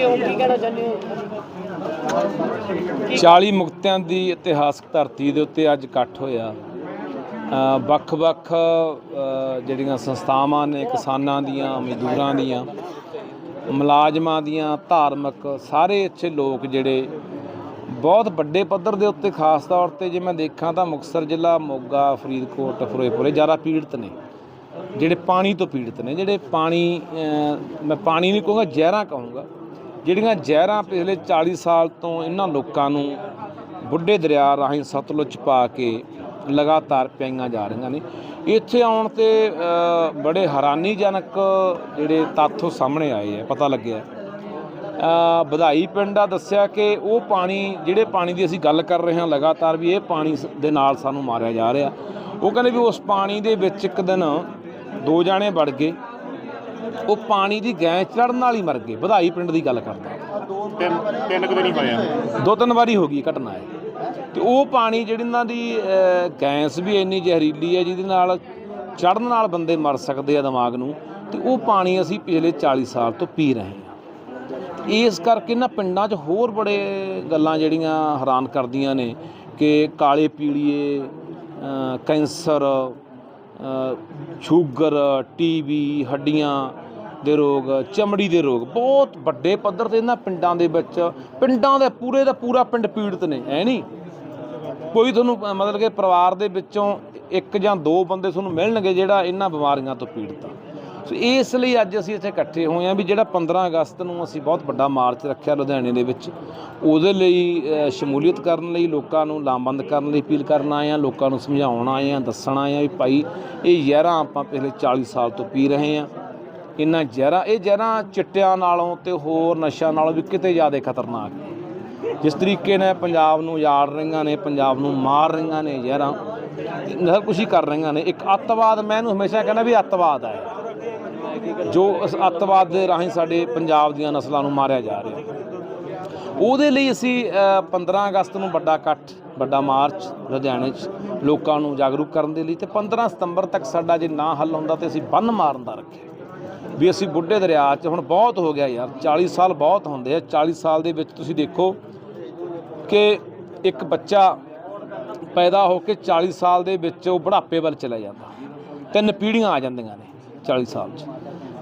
ਪਹੁੰਚੇ ਹੋ? ਕੀ ਕਹਿਣਾ ਚਾਹੁੰਦੇ ਹੋ? 40 ਮੁਕਤਿਆਂ ਦੀ ਇਤਿਹਾਸਕ ਧਰਤੀ ਦੇ ਉੱਤੇ ਅੱਜ ਇਕੱਠ ਹੋਇਆ। ਅ, ਵੱਖ-ਵੱਖ ਅ, ਜਿਹੜੀਆਂ ਸੰਸਥਾਵਾਂ ਨੇ ਕਿਸਾਨਾਂ ਦੀਆਂ ਮਜ਼ਦੂਰਾਂ ਦੀਆਂ ਮੁਲਾਜ਼ਮਾਂ ਦੀਆਂ ਧਾਰਮਿਕ ਸਾਰੇ ਇੱਥੇ ਲੋਕ ਜਿਹੜੇ ਬਹੁਤ ਵੱਡੇ ਪੱਧਰ ਦੇ ਉੱਤੇ ਖਾਸ ਤੌਰ ਤੇ ਜੇ ਮੈਂ ਦੇਖਾਂ ਤਾਂ ਮੁਕਤਸਰ ਜ਼ਿਲ੍ਹਾ ਮੋਗਾ ਫਰੀਦਕੋਟ ਫਿਰੋਜ਼ਪੁਰ ਜ਼ਿਆਦਾ ਪੀੜਤ ਨੇ। ਜਿਹੜੇ ਪਾਣੀ ਤੋਂ ਪੀੜਤ ਨੇ ਜਿਹੜੇ ਪਾਣੀ ਅ, ਮੈਂ ਪਾਣੀ ਨਹੀਂ ਕਹੂੰਗਾ ਜ਼ਹਿਰਾਂ ਕਹੂੰਗਾ ਜਿਹੜੀਆਂ ਜ਼ਹਿਰਾਂ ਪਿਛਲੇ 40 ਸਾਲ ਤੋਂ ਇਹਨਾਂ ਲੋਕਾਂ ਨੂੰ ਬੁੱਢੇ ਦਰਿਆ ਰਾਹੀਂ ਸਤਲੁਜ ਪਾ ਕੇ ਲਗਾਤਾਰ ਪਈਆਂ ਜਾ ਰਹੀਆਂ ਨੇ, ਇੱਥੇ ਆਉਣ ਤੇ ਬੜੇ ਹੈਰਾਨੀਜਨਕ ਜਿਹੜੇ ਤੱਥ ਉਹ ਸਾਹਮਣੇ ਆਏ ਆ, ਪਤਾ ਲੱਗਿਆ। ਵਧਾਈ ਪਿੰਡ ਆ ਦੱਸਿਆ ਕਿ ਉਹ ਪਾਣੀ, ਜਿਹੜੇ ਪਾਣੀ ਦੀ ਅਸੀਂ ਗੱਲ ਕਰ ਰਹੇ ਹਾਂ ਲਗਾਤਾਰ ਵੀ ਇਹ ਪਾਣੀ ਸ- ਦੇ ਨਾਲ ਸਾਨੂੰ ਮਾਰਿਆ ਜਾ ਰਿਹਾ। ਉਹ ਕਹਿੰਦੇ ਵੀ ਉਸ ਪਾਣੀ ਦੇ ਵਿੱਚ ਇੱਕ ਦਿਨ ਦੋ ਜਾਣੇ ਵੜ ਗਏ। ਉਹ ਪਾਣੀ ਦੀ ਗੈਂ ਚੜਨ ਨਾਲ ਹੀ ਮਰ ਗਏ ਵਧਾਈ ਪਿੰਡ ਦੀ ਗੱਲ ਕਰਦਾ। ਤਿੰਨ ਤਿੰਨ ਕੁ ਦਿਨ ਹੀ ਹੋਏ ਆ। ਦੋ ਤਿੰਨ ਵਾਰੀ ਹੋ ਗਈ ਘਟਨਾ ਇਹ। ਤੇ ਉਹ ਪਾਣੀ ਜਿਹੜੀ ਇਹਨਾਂ ਦੀ ਗੈਸ ਵੀ ਇੰਨੀ ਜ਼ਹਿਰੀਲੀ ਹੈ ਜਿਹਦੇ ਨਾਲ ਚੜਨ ਨਾਲ ਬੰਦੇ ਮਰ ਸਕਦੇ ਆ ਦਿਮਾਗ ਨੂੰ ਤੇ ਉਹ ਪਾਣੀ ਅਸੀਂ ਪਿਛਲੇ 40 ਸਾਲ ਤੋਂ ਪੀ ਰਹੇ ਹਾਂ। ਇਸ ਕਰਕੇ ਨਾ ਪਿੰਡਾਂ 'ਚ ਹੋਰ ਬੜੇ ਗੱਲਾਂ ਜਿਹੜੀਆਂ ਹੈਰਾਨ ਕਰਦੀਆਂ ਨੇ ਕਿ ਕਾਲੇ ਪੀਲੀਏ ਕੈਂਸਰ ਸ਼ੂਗਰ ਟੀਬੀ ਹੱਡੀਆਂ ਦੇ ਰੋਗ, ਚਮੜੀ ਦੇ ਰੋਗ, ਬਹੁਤ ਵੱਡੇ ਪੱਧਰ ਤੇ ਇਹਨਾਂ ਪਿੰਡਾਂ ਦੇ ਵਿੱਚ, ਪਿੰਡਾਂ ਦੇ ਪੂਰੇ ਦਾ ਪੂਰਾ ਪਿੰਡ ਪੀੜਤ ਨੇ ਐ ਨਹੀਂ? ਕੋਈ ਤੁਹਾਨੂੰ ਮਤਲਬ ਕਿ ਪਰਿਵਾਰ ਦੇ ਵਿੱਚੋਂ ਇੱਕ ਜਾਂ ਦੋ ਬੰਦੇ ਤੁਹਾਨੂੰ ਮਿਲਣਗੇ ਜਿਹੜਾ ਇਹਨਾਂ ਬਿਮਾਰੀਆਂ ਤੋਂ ਪੀੜਤ ਆ। ਸੋ ਇਸ ਲਈ ਅੱਜ ਅਸੀਂ ਇੱਥੇ ਇਕੱਠੇ ਹੋਏ ਹਾਂ ਵੀ ਜਿਹੜਾ 15 ਅਗਸਤ ਨੂੰ ਅਸੀਂ ਬਹੁਤ ਵੱਡਾ ਮਾਰਚ ਰੱਖਿਆ ਲੁਧਿਆਣੇ ਦੇ ਵਿੱਚ, ਉਹਦੇ ਲਈ ਸ਼ਮੂਲੀਅਤ ਕਰਨ ਲਈ, ਲੋਕਾਂ ਨੂੰ ਲਾਮਬੰਦ ਕਰਨ ਲਈ ਅਪੀਲ ਕਰਨ ਆਏ ਹਾਂ, ਲੋਕਾਂ ਨੂੰ ਸਮਝਾਉਣ ਆਏ ਹਾਂ, ਦੱਸਣ ਆਏ ਹਾਂ ਵੀ ਭਾਈ ਇਹ ਜ਼ਹਿਰਾਂ ਆਪਾਂ ਪਿਛਲੇ 40 ਸਾਲ ਤੋਂ ਪੀ ਰਹੇ ਹਾਂ। ਇਹਨਾਂ ਜ਼ਹਿਰਾਂ, ਇਹ ਜ਼ਹਿਰਾਂ ਚਿੱਟਿਆਂ ਨਾਲੋਂ ਤੇ ਹੋਰ ਨਸ਼ਿਆਂ ਨਾਲੋਂ ਵੀ ਕਿਤੇ ਜ਼ਿਆਦਾ ਖਤਰਨਾਕ ਜਿਸ ਤਰੀਕੇ ਨਾਲ ਪੰਜਾਬ ਨੂੰ ਉਜਾੜ ਰਹੀਆਂ ਨੇ, ਪੰਜਾਬ ਨੂੰ ਮਾਰ ਰਹੀਆਂ ਨੇ ਜ਼ਹਿਰਾਂ ਨਸਲ ਹੀ ਕਰ ਰਹੀਆਂ ਨੇ। ਇੱਕ ਅੱਤਵਾਦ, ਮੈਂ ਇਹਨੂੰ ਹਮੇਸ਼ਾ ਕਹਿੰਦਾ ਵੀ ਅੱਤਵਾਦ ਹੈ ਜੋ ਇਸ ਅੱਤਵਾਦ ਦੇ ਰਾਹੀਂ ਸਾਡੇ ਪੰਜਾਬ ਦੀਆਂ ਨਸਲਾਂ ਨੂੰ ਮਾਰਿਆ ਜਾ ਰਿਹਾ। ਉਹਦੇ ਲਈ ਅਸੀਂ ਅ, 15 ਅਗਸਤ ਨੂੰ ਵੱਡਾ ਇਕੱਠ ਵੱਡਾ ਮਾਰਚ ਲੁਧਿਆਣੇ 'ਚ ਲੋਕਾਂ ਨੂੰ ਜਾਗਰੂਕ ਕਰਨ ਦੇ ਲਈ ਤੇ 15 ਸਤੰਬਰ ਤੱਕ ਸਾਡਾ ਜੇ ਨਾ ਹੱਲ ਹੁੰਦਾ ਤੇ ਅਸੀਂ ਬੰਨ ਮਾਰਨ ਦਾ ਰੱਖਿਆ। ਵੀ ਅਸੀਂ ਬੁੱਢੇ ਦਰਿਆ 'ਚ ਹੁਣ ਬਹੁਤ ਹੋ ਗਿਆ ਯਾਰ 40 ਸਾਲ ਬਹੁਤ ਹੁੰਦੇ ਆ 40 ਸਾਲ ਦੇ ਵਿੱਚ ਤੁਸੀਂ ਦੇਖੋ ਕਿ ਇੱਕ ਬੱਚਾ ਪੈਦਾ ਹੋ ਕੇ 40 ਸਾਲ ਦੇ ਵਿੱਚ ਉਹ ਬੁਢਾਪੇ ਵੱਲ ਚਲਾ ਜਾਂਦਾ। ਤਿੰਨ ਪੀੜ੍ਹੀਆਂ ਆ ਜਾਂਦੀਆਂ ਨੇ 40 ਸਾਲ 'ਚ।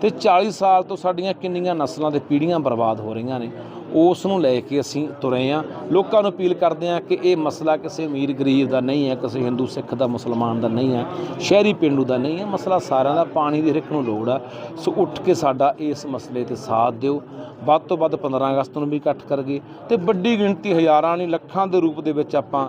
ਤੇ 40 ਸਾਲ ਤੋਂ ਸਾਡੀਆਂ ਕਿੰਨੀਆਂ ਨਸਲਾਂ ਤੇ ਪੀੜ੍ਹੀਆਂ ਬਰਬਾਦ ਹੋ ਰਹੀਆਂ ਨੇ, ਉਸ ਨੂੰ ਲੈ ਕੇ ਅਸੀਂ ਤੁਰੇ ਆ। ਲੋਕਾਂ ਨੂੰ ਅਪੀਲ ਕਰਦੇ ਆ ਕਿ ਇਹ ਮਸਲਾ ਕਿਸੇ ਅਮੀਰ ਗਰੀਬ ਦਾ ਨਹੀਂ ਹੈ, ਕਿਸੇ ਹਿੰਦੂ ਸਿੱਖ ਦਾ, ਮੁਸਲਮਾਨ ਦਾ ਨਹੀਂ ਹੈ, ਸ਼ਹਿਰੀ ਪਿੰਡੂ ਦਾ ਨਹੀਂ ਹੈ। ਮਸਲਾ ਸਾਰਿਆਂ ਦਾ ਪਾਣੀ ਦੀ ਹਰ ਨੂੰ ਲੋੜ ਆ, ਸੋ ਉੱਠ ਕੇ ਸਾਡਾ ਇਸ ਮਸਲੇ ਤੇ ਸਾਥ ਦਿਓ। ਵੱਧ ਤੋਂ ਵੱਧ 15 ਅਗਸਤ ਨੂੰ ਵੀ ਇਕੱਠ ਕਰਗੇ ਤੇ ਵੱਡੀ ਗਿਣਤੀ ਹਜ਼ਾਰਾਂ ਨਹੀਂ, ਲੱਖਾਂ ਦੇ ਰੂਪ ਦੇ ਵਿੱਚ ਆਪਾਂ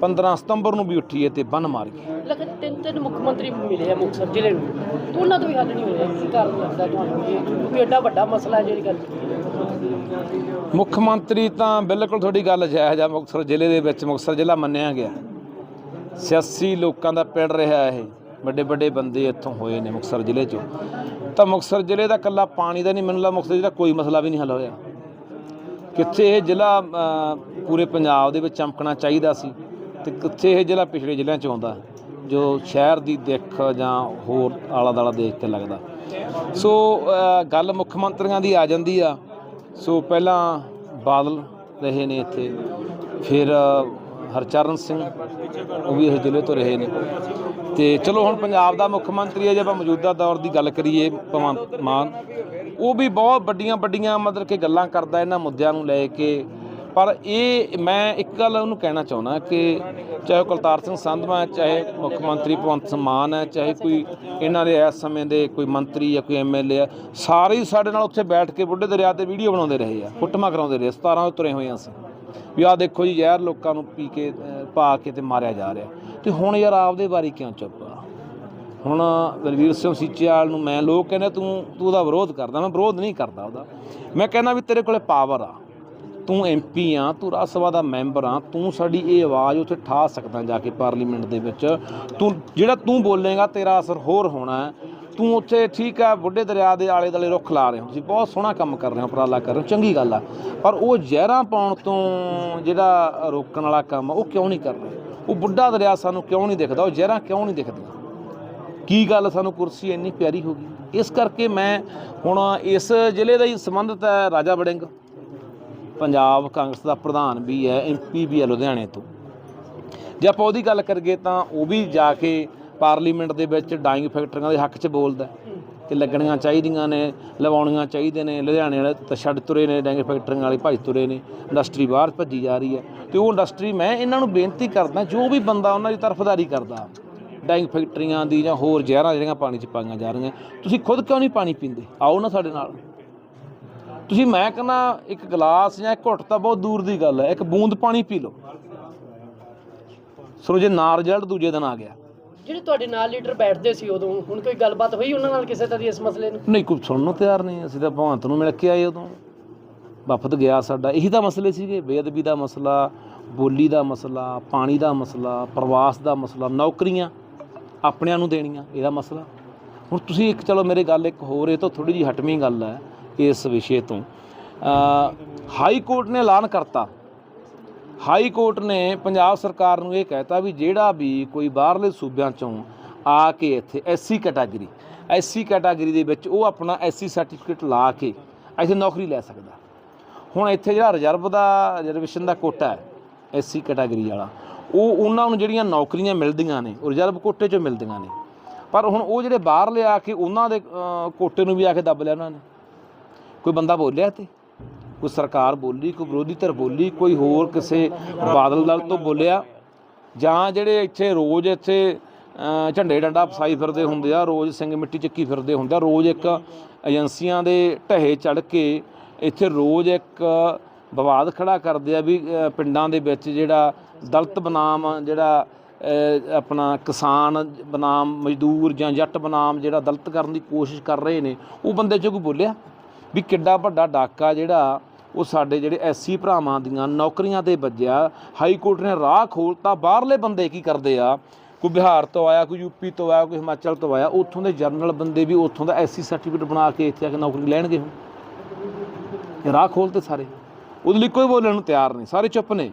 15 ਸਤੰਬਰ ਨੂੰ ਵੀ ਉੱਠੀਏ ਤੇ ਬੰਨ ਮਾਰੀਏ ਲਗਨ ਤਿੰਨ ਤਿੰਨ ਮੁੱਖ ਮੰਤਰੀ ਮਿਲੇ ਆ ਮੁਕਤਸਰ ਜ਼ਿਲ੍ਹੇ ਨੂੰ। ਤੇ ਉਹਨਾਂ ਤੋਂ ਵੀ ਹੱਲ ਨਹੀਂ ਹੋਇਆ ਕੀ ਕਾਰਨ ਲੱਗਦਾ ਤੁਹਾਨੂੰ? ਇਹ ਕਿਉਂਕਿ ਐਡਾ ਵੱਡਾ ਮਸਲਾ ਹੈ ਜਿਹੜੀ ਗੱਲ ਹੈ। ਮੁੱਖ ਮੰਤਰੀ ਤਾਂ ਬਿਲਕੁਲ ਤੁਹਾਡੀ ਗੱਲ ਜਾਇਜ਼ ਆ ਮੁਕਤਸਰ ਜ਼ਿਲ੍ਹੇ ਦੇ ਵਿੱਚ ਮੁਕਤਸਰ ਜ਼ਿਲ੍ਹਾ ਮੰਨਿਆ ਗਿਆ। ਸਿਆਸੀ ਲੋਕਾਂ ਦਾ ਪਿੰਡ ਰਿਹਾ ਇਹ ਵੱਡੇ ਵੱਡੇ ਬੰਦੇ ਇੱਥੋਂ ਹੋਏ ਨੇ ਮੁਕਤਸਰ ਜ਼ਿਲ੍ਹੇ 'ਚੋਂ। ਤਾਂ ਮੁਕਤਸਰ ਜ਼ਿਲ੍ਹੇ ਦਾ ਕੱਲਾ ਪਾਣੀ ਦਾ ਨਹੀਂ ਮੈਨੂੰ ਲੱਗਦਾ ਮੁਕਤਸਰ ਜ਼ਿਲ੍ਹਾ ਕੋਈ ਮਸਲਾ ਵੀ ਨਹੀਂ ਹੱਲ ਹੋਇਆ। ਕਿੱਥੇ ਇਹ ਜ਼ਿਲ੍ਹਾ ਅ, ਪੂਰੇ ਪੰਜਾਬ ਦੇ ਵਿੱਚ ਚਮਕਣਾ ਚਾਹੀਦਾ ਸੀ। ਤੇ ਕਿੱਥੇ ਇਹ ਜ਼ਿਲ੍ਹਾ ਪਿਛੜੇ ਜ਼ਿਲ੍ਹਿਆਂ 'ਚ ਆਉਂਦਾ, ਜੋ ਸ਼ਹਿਰ ਦੀ ਦਿੱਖ ਜਾਂ ਹੋਰ ਆਲਾ ਦਾਲਾ ਦੇਖ ਕੇ ਲੱਗਦਾ। ਸੋ ਗੱਲ ਮੁੱਖ ਮੰਤਰੀਆਂ ਦੀ ਆ ਜਾਂਦੀ ਆ। ਸੋ, ਪਹਿਲਾਂ ਬਾਦਲ ਰਹੇ ਨੇ ਇੱਥੇ, ਫਿਰ ਹਰਚਰਨ ਸਿੰਘ, ਉਹ ਵੀ ਇਸ ਜ਼ਿਲ੍ਹੇ ਤੋਂ ਰਹੇ ਨੇ। ਤੇ ਚਲੋ, ਹੁਣ ਪੰਜਾਬ ਦਾ ਮੁੱਖ ਮੰਤਰੀ ਹੈ ਜੇ ਆਪਾਂ ਮੌਜੂਦਾ ਦੌਰ ਦੀ ਗੱਲ ਕਰੀਏ, ਭਗਵੰਤ ਮਾਨ, ਉਹ ਵੀ ਬਹੁਤ ਵੱਡੀਆਂ ਵੱਡੀਆਂ ਮਤਲਬ ਕਿ ਗੱਲਾਂ ਕਰਦਾ, ਇਹਨਾਂ ਮੁੱਦਿਆਂ ਨੂੰ ਲੈ ਕੇ। ਪਰ ਇਹ ਮੈਂ ਇੱਕ ਗੱਲ ਉਹਨੂੰ ਕਹਿਣਾ ਚਾਹੁੰਦਾ ਕਿ ਚਾਹੇ ਉਹ ਕੁਲਤਾਰ ਸਿੰਘ ਸੰਧਵਾ ਹੈ, ਚਾਹੇ ਮੁੱਖ ਮੰਤਰੀ ਭਗਵੰਤ ਮਾਨ ਹੈ ਚਾਹੇ ਕੋਈ ਇਹਨਾਂ ਦੇ ਇਸ ਸਮੇਂ ਦੇ ਕੋਈ ਮੰਤਰੀ ਜਾਂ ਕੋਈ ਐਮਐਲਏ ਆ ਸਾਰੇ ਹੀ ਸਾਡੇ ਨਾਲ ਉੱਥੇ ਬੈਠ ਕੇ ਬੁੱਢੇ ਦਰਿਆ ਤੇ ਵੀਡੀਓ ਬਣਾਉਂਦੇ ਰਹੇ ਆ ਫੁੱਟਮਾ ਕਰਾਉਂਦੇ ਰਹੇ 17 ਤੁਰੇ ਹੋਏ ਹਾਂ ਅਸੀਂ। ਵੀ ਆਹ ਦੇਖੋ ਜੀ ਜ਼ਹਿਰ ਲੋਕਾਂ ਨੂੰ ਪੀ ਕੇ ਪਾ ਕੇ ਤੇ ਮਾਰਿਆ ਜਾ ਰਿਹਾ। ਤੇ ਹੁਣ ਯਾਰ ਆਪਦੇ ਬਾਰੇ ਕਿਉਂ ਚੁੱਪ ਆ? ਹੁਣ ਬਲਵੀਰ ਸਿੰਘ ਸੀਚੇਵਾਲ ਨੂੰ ਮੈਂ ਲੋਕ ਕਹਿੰਦੇ ਤੂੰ ਤੂੰ ਉਹਦਾ ਵਿਰੋਧ ਕਰਦਾ ਮੈਂ ਵਿਰੋਧ ਨਹੀਂ ਕਰਦਾ ਉਹਦਾ। ਮੈਂ ਕਹਿੰਦਾ ਵੀ ਤੇਰੇ ਕੋਲੇ ਪਾਵਰ ਆ। ਤੂੰ ਐਮਪੀ ਆ ਤੂੰ ਰਾਜ ਸਭਾ ਦਾ ਮੈਂਬਰ ਆ ਤੂੰ ਸਾਡੀ ਇਹ ਆਵਾਜ਼ ਉੱਥੇ ਠਾ ਸਕਦਾ ਜਾ ਕੇ ਪਾਰਲੀਮੈਂਟ ਦੇ ਵਿੱਚ। ਤੂੰ ਜਿਹੜਾ ਤੂੰ ਬੋਲੇਗਾ ਤੇਰਾ ਅਸਰ ਹੋਰ ਹੋਣਾ ਹੈ। ਤੂੰ ਉੱਥੇ ਠੀਕ ਆ ਬੁੱਢੇ ਦਰਿਆ ਦੇ ਆਲੇ ਦੁਆਲੇ ਰੁੱਖ ਲਾ ਰਹੇ ਹੋ। ਤੁਸੀਂ ਬਹੁਤ ਸੋਹਣਾ ਕੰਮ ਕਰ ਰਹੇ ਹੋ ਉਪਰਾਲਾ ਕਰ ਰਹੇ ਹੋ ਚੰਗੀ ਗੱਲ ਆ। ਪਰ ਉਹ ਜ਼ਹਿਰਾਂ ਪਾਉਣ ਤੋਂ ਜਿਹੜਾ ਰੋਕਣ ਵਾਲਾ ਕੰਮ ਆ, ਉਹ ਕਿਉਂ ਨਹੀਂ ਕਰ ਰਹੇ? ਉਹ ਬੁੱਢਾ ਦਰਿਆ ਸਾਨੂੰ ਕਿਉਂ ਨਹੀਂ ਦਿਖਦਾ? ਉਹ ਜ਼ਹਿਰਾਂ ਕਿਉਂ ਨਹੀਂ ਦਿਖਦੀਆਂ? ਕੀ ਗੱਲ ਸਾਨੂੰ ਕੁਰਸੀ ਇੰਨੀ ਪਿਆਰੀ ਹੋ ਗਈ? ਇਸ ਕਰਕੇ ਮੈਂ ਹੁਣ ਇਸ ਜ਼ਿਲ੍ਹੇ ਦਾ ਹੀ ਸੰਬੰਧਤ ਹੈ ਰਾਜਾ ਵੜਿੰਗ। ਪੰਜਾਬ ਕਾਂਗਰਸ ਦਾ ਪ੍ਰਧਾਨ ਵੀ ਹੈ ਐਮਪੀ ਵੀ ਹੈ ਲੁਧਿਆਣੇ ਤੋਂ। ਜੇ ਆਪਾਂ ਉਹਦੀ ਗੱਲ ਕਰੀਏ ਤਾਂ ਉਹ ਵੀ ਜਾ ਕੇ ਪਾਰਲੀਮੈਂਟ ਦੇ ਵਿੱਚ ਡਾਈਂਗ ਫੈਕਟਰੀਆਂ ਦੇ ਹੱਕ 'ਚ ਬੋਲਦਾ ਕਿ ਲੱਗਣੀਆਂ ਚਾਹੀਦੀਆਂ ਨੇ, ਲਵਾਉਣੀਆਂ ਚਾਹੀਦੇ ਨੇ, ਲੁਧਿਆਣੇ ਵਾਲੇ ਤਾਂ ਛੱਡ ਤੁਰੇ ਨੇ ਡਾਈਂਗ ਫੈਕਟਰੀਆਂ ਵਾਲੇ ਭੱਜ ਤੁਰੇ ਨੇ, ਇੰਡਸਟਰੀ ਬਾਹਰ ਭੱਜੀ ਜਾ ਰਹੀ ਹੈ। ਤੇ ਉਹ ਇੰਡਸਟਰੀ ਮੈਂ ਇਹਨਾਂ ਨੂੰ ਬੇਨਤੀ ਕਰਦਾ, ਜੋ ਵੀ ਬੰਦਾ ਉਹਨਾਂ ਦੀ ਤਰਫਦਾਰੀ ਕਰਦਾ ਡਾਈਂਗ ਫੈਕਟਰੀਆਂ ਦੀ ਜਾਂ ਹੋਰ ਜ਼ਹਿਰਾਂ ਜਿਹੜੀਆਂ ਪਾਣੀ 'ਚ ਪਾਈਆਂ ਜਾ ਰਹੀਆਂ, ਤੁਸੀਂ ਖੁਦ ਕਿਉਂ ਨਹੀਂ ਪਾਣੀ ਪੀਂਦੇ? ਆਓ ਨਾ ਸਾਡੇ ਨਾਲ। ਤੁਸੀਂ ਮੈਂ ਕਹਿੰਦਾ ਇੱਕ ਗਲਾਸ ਜਾਂ ਇੱਕ ਘੁੱਟ ਤਾਂ ਬਹੁਤ ਦੂਰ ਦੀ ਗੱਲ ਹੈ। ਇੱਕ ਬੂੰਦ ਪਾਣੀ ਪੀ ਲਓ। ਸੋ ਜੇ ਨਾ ਰਿਜ਼ਲਟ ਦੂਜੇ ਦਿਨ ਆ ਗਿਆ। ਜਿਹੜੇ ਤੁਹਾਡੇ ਨਾਲ ਲੀਡਰ ਬੈਠਦੇ ਸੀ ਉਦੋਂ ਹੁਣ ਕੋਈ ਗੱਲਬਾਤ ਹੋਈ ਉਹਨਾਂ ਨਾਲ ਕਿਸੇ ਤਰ੍ਹਾਂ ਦੀ ਇਸ ਮਸਲੇ ਨੂੰ? ਨਹੀਂ ਕੋਈ ਸੁਣਨ ਨੂੰ ਤਿਆਰ ਨਹੀਂ। ਅਸੀਂ ਤਾਂ ਭਗਵੰਤ ਨੂੰ ਮਿਲ ਕੇ ਆਏ ਉਦੋਂ। ਵਫਦ ਗਿਆ ਸਾਡਾ। ਇਹੀ ਤਾਂ ਮਸਲੇ ਸੀਗੇ। ਬੇਅਦਬੀ ਦਾ ਮਸਲਾ ਬੋਲੀ ਦਾ ਮਸਲਾ ਪਾਣੀ ਦਾ ਮਸਲਾ ਪ੍ਰਵਾਸ ਦਾ ਮਸਲਾ ਨੌਕਰੀਆਂ ਆਪਣਿਆਂ ਨੂੰ ਦੇਣੀਆਂ ਇਹਦਾ ਮਸਲਾ। ਹੁਣ ਤੁਸੀਂ ਇੱਕ ਚਲੋ ਮੇਰੇ ਗੱਲ ਇੱਕ ਹੋਰ ਇਹ ਤੋਂ ਥੋੜੀ ਜਿਹੀ ਹਟਵੀਂ ਗੱਲ ਹੈ। ਇਸ ਵਿਸ਼ੇ ਤੋਂ। ਹਾਈ ਕੋਰਟ ਨੇ ਐਲਾਨ ਕਰਤਾ। ਹਾਈ ਕੋਰਟ ਨੇ ਪੰਜਾਬ ਸਰਕਾਰ ਨੂੰ ਇਹ ਕਹਿਤਾ ਵੀ ਜਿਹੜਾ ਵੀ ਕੋਈ ਬਾਹਰਲੇ ਸੂਬਿਆਂ ਚੋਂ ਆ ਕੇ ਇੱਥੇ ਐਸਸੀ ਕੈਟਾਗਰੀ ਐਸਸੀ ਕੈਟਾਗਰੀ ਦੇ ਵਿੱਚ ਉਹ ਆਪਣਾ ਐਸਸੀ ਸਰਟੀਫਿਕੇਟ ਲਾ ਕੇ ਇੱਥੇ ਨੌਕਰੀ ਲੈ ਸਕਦਾ। ਹੁਣ ਇੱਥੇ ਜਿਹੜਾ ਰਿਜ਼ਰਵ ਦਾ ਰਿਜ਼ਰਵੇਸ਼ਨ ਦਾ ਕੋਟਾ ਹੈ ਐਸਸੀ ਕੈਟਾਗਰੀ ਵਾਲਾ, ਉਹ ਉਹਨਾਂ ਨੂੰ ਜਿਹੜੀਆਂ ਨੌਕਰੀਆਂ ਮਿਲਦੀਆਂ ਨੇ, ਉਹ ਰਿਜ਼ਰਵ ਕੋਟੇ 'ਚੋਂ ਮਿਲਦੀਆਂ ਨੇ। ਪਰ ਹੁਣ ਉਹ ਜਿਹੜੇ ਬਾਹਰਲੇ ਆ ਕੇ ਉਹਨਾਂ ਦੇ ਕੋਟੇ ਨੂੰ ਵੀ ਆ ਕੇ ਦੱਬ ਲਿਆ ਉਹਨਾਂ ਨੇ। ਕੋਈ ਬੰਦਾ ਬੋਲਿਆ ਤੇ ਕੋਈ ਸਰਕਾਰ ਬੋਲੀ, ਕੋਈ ਵਿਰੋਧੀ ਧਿਰ ਬੋਲੀ, ਕੋਈ ਹੋਰ ਕਿਸੇ ਬਾਦਲ ਦਲ ਤੋਂ ਬੋਲਿਆ? ਜਾਂ ਜਿਹੜੇ ਇੱਥੇ ਰੋਜ਼ ਇੱਥੇ ਝੰਡੇ ਡੰਡਾ ਫਸਾਈ ਫਿਰਦੇ ਹੁੰਦੇ ਆ, ਰੋਜ਼ ਸਿੰਘ ਮਿੱਟੀ ਚੱਕੀ ਫਿਰਦੇ ਹੁੰਦੇ ਆ, ਰੋਜ਼ ਇੱਕ ਏਜੰਸੀਆਂ ਦੇ ਢਹੇ ਚੜ ਕੇ ਇੱਥੇ ਰੋਜ਼ ਇੱਕ ਵਿਵਾਦ ਖੜਾ ਕਰਦੇ ਆ ਵੀ ਪਿੰਡਾਂ ਦੇ ਵਿੱਚ ਜਿਹੜਾ ਦਲਤ ਬਨਾਮ, ਜਿਹੜਾ ਆਪਣਾ ਕਿਸਾਨ ਬਨਾਮ, ਮਜ਼ਦੂਰ ਜਾਂ ਜੱਟ ਬਨਾਮ ਜਿਹੜਾ ਦਲਤ ਕਰਨ ਦੀ ਕੋਸ਼ਿਸ਼ ਕਰ ਰਹੇ ਨੇ, ਉਹ ਬੰਦੇ 'ਚ ਕੋਈ ਬੋਲਿਆ? ਵੀ ਕਿੱਡਾ ਵੱਡਾ ਡਾਕਾ ਜਿਹੜਾ ਉਹ ਸਾਡੇ ਜਿਹੜੇ ਐਸਸੀ ਭਰਾਵਾਂ ਦੀਆਂ ਨੌਕਰੀਆਂ ਤੇ ਵੱਜਿਆ, ਹਾਈ ਕੋਰਟ ਨੇ ਰਾਹ ਖੋਲਤਾ, ਬਾਹਰਲੇ ਬੰਦੇ ਕੀ ਕਰਦੇ ਆ? ਕੋਈ ਬਿਹਾਰ ਤੋਂ ਆਇਆ, ਕੋਈ ਯੂਪੀ ਤੋਂ ਆਇਆ, ਕੋਈ ਹਿਮਾਚਲ ਤੋਂ ਆਇਆ, ਉੱਥੋਂ ਦੇ ਜਰਨਲ ਬੰਦੇ ਵੀ ਉੱਥੋਂ ਦਾ ਐਸਸੀ ਸਰਟੀਫਿਕੇਟ ਬਣਾ ਕੇ ਇੱਥੇ ਆ ਕੇ ਨੌਕਰੀ ਲੈਣਗੇ ਹੁਣ। ਰਾਹ ਖੋਲਤੇ ਸਾਰੇ। ਉਹਦੇ ਲਈ ਕੋਈ ਬੋਲਣ ਨੂੰ ਤਿਆਰ ਨਹੀਂ, ਸਾਰੇ ਚੁੱਪ ਨੇ।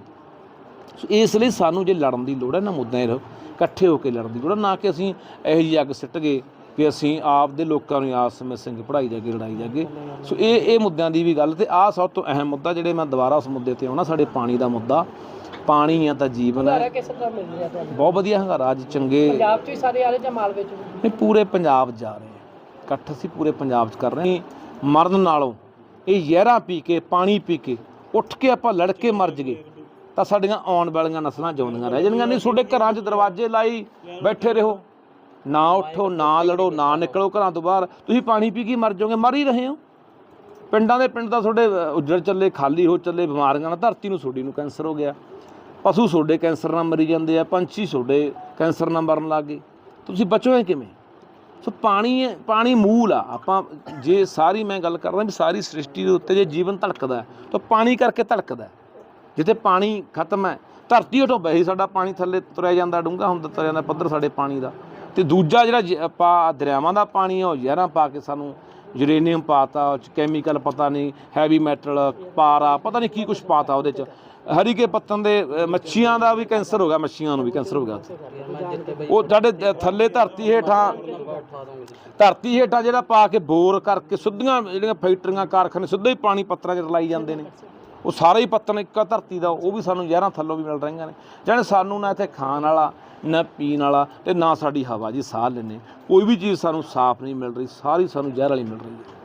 ਸੋ ਇਸ ਲਈ ਸਾਨੂੰ ਜੇ ਲੜਨ ਦੀ ਲੋੜ ਹੈ, ਨਾ ਮੁੱਦਿਆਂ ਇਹ ਇਕੱਠੇ ਹੋ ਕੇ ਲੜਨ ਦੀ ਲੋੜ ਹੈ, ਨਾ ਕਿ ਅਸੀਂ ਇਹੋ ਜਿਹੀ ਅੱਗ ਸਿੱਟ ਗਏ। ਕਿ ਅਸੀਂ ਆਪ ਦੇ ਲੋਕਾਂ ਨੂੰ ਆਸ ਸਿੰਘ ਪੜਾਈ ਜਾਗੇ ਲੜਾਈ ਜਾਗੇ ਸੋ ਇਹ ਇਹ ਮੁੱਦਿਆਂ ਦੀ ਵੀ ਗੱਲ ਤੇ ਆਹ ਸਭ ਤੋਂ ਅਹਿਮ ਮੁੱਦਾ ਜਿਹੜੇ ਮੈਂ ਦੁਬਾਰਾ ਉਸ ਮੁੱਦੇ ਤੇ ਆਉਣਾ ਸਾਡੇ ਪਾਣੀ ਦਾ ਮੁੱਦਾ। ਪਾਣੀ ਆ ਤਾਂ ਜੀਵਨ ਹੈ। ਬਹੁਤ ਵਧੀਆ ਹੰਗਾਰਾ ਅੱਜ ਚੰਗੇ ਪੰਜਾਬ 'ਚ ਹੀ ਸਾਰੇ ਆ ਰਹੇ ਜਾਂ ਮਾਲਵੇ 'ਚ ਵੀ? ਨਹੀਂ ਪੂਰੇ ਪੰਜਾਬ ਜਾ ਰਹੇ ਇਕੱਠ ਅਸੀਂ ਪੂਰੇ ਪੰਜਾਬ 'ਚ ਕਰ ਰਹੇ ਹਾਂ। ਮਰਨ ਨਾਲੋਂ ਇਹ ਜ਼ਹਿਰਾਂ ਪੀ ਕੇ ਪਾਣੀ ਪੀ ਕੇ ਉੱਠ ਕੇ ਆਪਾਂ ਲੜ ਕੇ ਮਰ ਜਗੇ ਤਾਂ ਸਾਡੀਆਂ ਆਉਣ ਵਾਲੀਆਂ ਨਸਲਾਂ ਜਿਉਂਦੀਆਂ ਰਹਿ ਜਾਣਗੀਆਂ। ਨਹੀਂ ਤੁਹਾਡੇ ਘਰਾਂ 'ਚ ਦਰਵਾਜ਼ੇ ਲਾਈ ਬੈਠੇ ਰਹੋ। ਨਾ ਉੱਠੋ ਨਾ ਲੜੋ ਨਾ ਨਿਕਲੋ ਘਰਾਂ ਤੋਂ ਬਾਹਰ। ਤੁਸੀਂ ਪਾਣੀ ਪੀ ਕੇ ਮਰ ਜਾਓਗੇ ਮਰ ਹੀ ਰਹੇ ਹੋ। ਪਿੰਡਾਂ ਦੇ ਪਿੰਡ ਤਾਂ ਤੁਹਾਡੇ ਉੱਜੜ ਚੱਲੇ ਖਾਲੀ ਹੋ ਚੱਲੇ ਬਿਮਾਰੀਆਂ ਨਾਲ ਧਰਤੀ ਨੂੰ ਤੁਹਾਡੀ ਨੂੰ ਕੈਂਸਰ ਹੋ ਗਿਆ। ਪਸ਼ੂ ਤੁਹਾਡੇ ਕੈਂਸਰ ਨਾਲ ਮਰੀ ਜਾਂਦੇ ਆ ਪੰਛੀ ਤੁਹਾਡੇ ਕੈਂਸਰ ਨਾਲ ਮਰਨ ਲੱਗ ਗਏ। ਤੁਸੀਂ ਬਚੋਗੇ ਕਿਵੇਂ? ਸੋ ਪਾਣੀ ਪਾਣੀ ਮੂਲ ਆ। ਆਪਾਂ ਜੇ ਸਾਰੀ ਮੈਂ ਗੱਲ ਕਰਦਾ ਵੀ ਸਾਰੀ ਸ੍ਰਿਸ਼ਟੀ ਦੇ ਉੱਤੇ ਜੇ ਜੀਵਨ ਧੜਕਦਾ ਤਾਂ ਪਾਣੀ ਕਰਕੇ ਧੜਕਦਾ। ਜਿੱਥੇ ਪਾਣੀ ਖਤਮ ਹੈ ਧਰਤੀ ਹਟੋ ਬਹੀ ਸਾਡਾ ਪਾਣੀ ਥੱਲੇ ਤੁਰਿਆ ਜਾਂਦਾ ਡੂੰਘਾ ਹੁੰਦਾ ਤੁਰਿਆ ਜਾਂਦਾ ਪੱਧਰ ਸਾਡੇ ਪਾਣੀ ਦਾ। ਤੇ ਦੂਜਾ ਜਿਹੜਾ ਜ- ਆਪਾਂ ਦਰਿਆਵਾਂ ਦਾ ਪਾਣੀ ਆ ਉਹ ਜ਼ਹਿਰਾਂ ਪਾ ਕੇ ਸਾਨੂੰ ਯੂਰੇਨੀਅਮ ਪਾਤਾ ਉਹ ਚ ਕੈਮੀਕਲ ਪਤਾ ਨਹੀਂ ਹੈਵੀ ਮੈਟਲ ਪਾਰਾ ਪਤਾ ਨਹੀਂ ਕੀ ਕੁਝ ਪਾਤਾ ਉਹਦੇ ਚ ਹਰੀਕੇ ਪੱਤਨ ਦੇ ਅ, ਮੱਛੀਆਂ ਦਾ ਵੀ ਕੈਂਸਰ ਹੋ ਗਿਆ ਮੱਛੀਆਂ ਨੂੰ ਵੀ ਕੈਂਸਰ ਹੋ ਗਿਆ ਉੱਥੇ। ਉਹ ਸਾਡੇ ਦ- ਥੱਲੇ ਧਰਤੀ ਹੇਠਾਂ ਧਰਤੀ ਹੇਠਾਂ ਜਿਹੜਾ ਪਾ ਕੇ ਬੋਰ ਕਰਕੇ ਸਿੱਧੀਆਂ ਜਿਹੜੀਆਂ ਫੈਕਟਰੀਆਂ ਕਾਰਖਾਨੇ ਸਿੱਧਾ ਹੀ ਪਾਣੀ ਪੱਤਰਾਂ 'ਚ ਰਲਾਈ ਜਾਂਦੇ ਨੇ ਉਹ ਸਾਰੇ ਹੀ ਪੱਤਨ ਇੱਕ ਧਰਤੀ ਦਾ, ਉਹ ਵੀ ਸਾਨੂੰ ਜ਼ਹਿਰਾਂ ਥੱਲੋਂ ਵੀ ਮਿਲ ਰਹੀਆਂ ਨੇ। ਜਾਣੀ ਸਾਨੂੰ ਨਾ ਇੱਥੇ ਖਾਣ ਵਾਲਾ, ਨਾ ਪੀਣ ਵਾਲਾ ਤੇ ਨਾ ਸਾਡੀ ਹਵਾ, ਜੀ ਸਾਹ ਲੈਣੇ ਕੋਈ ਵੀ ਚੀਜ਼ ਸਾਨੂੰ ਸਾਫ਼ ਨਹੀਂ ਮਿਲ ਰਹੀ, ਸਾਰੀ ਸਾਨੂੰ ਜ਼ਹਿਰ ਵਾਲੀ ਮਿਲ ਰਹੀ ਹੈ।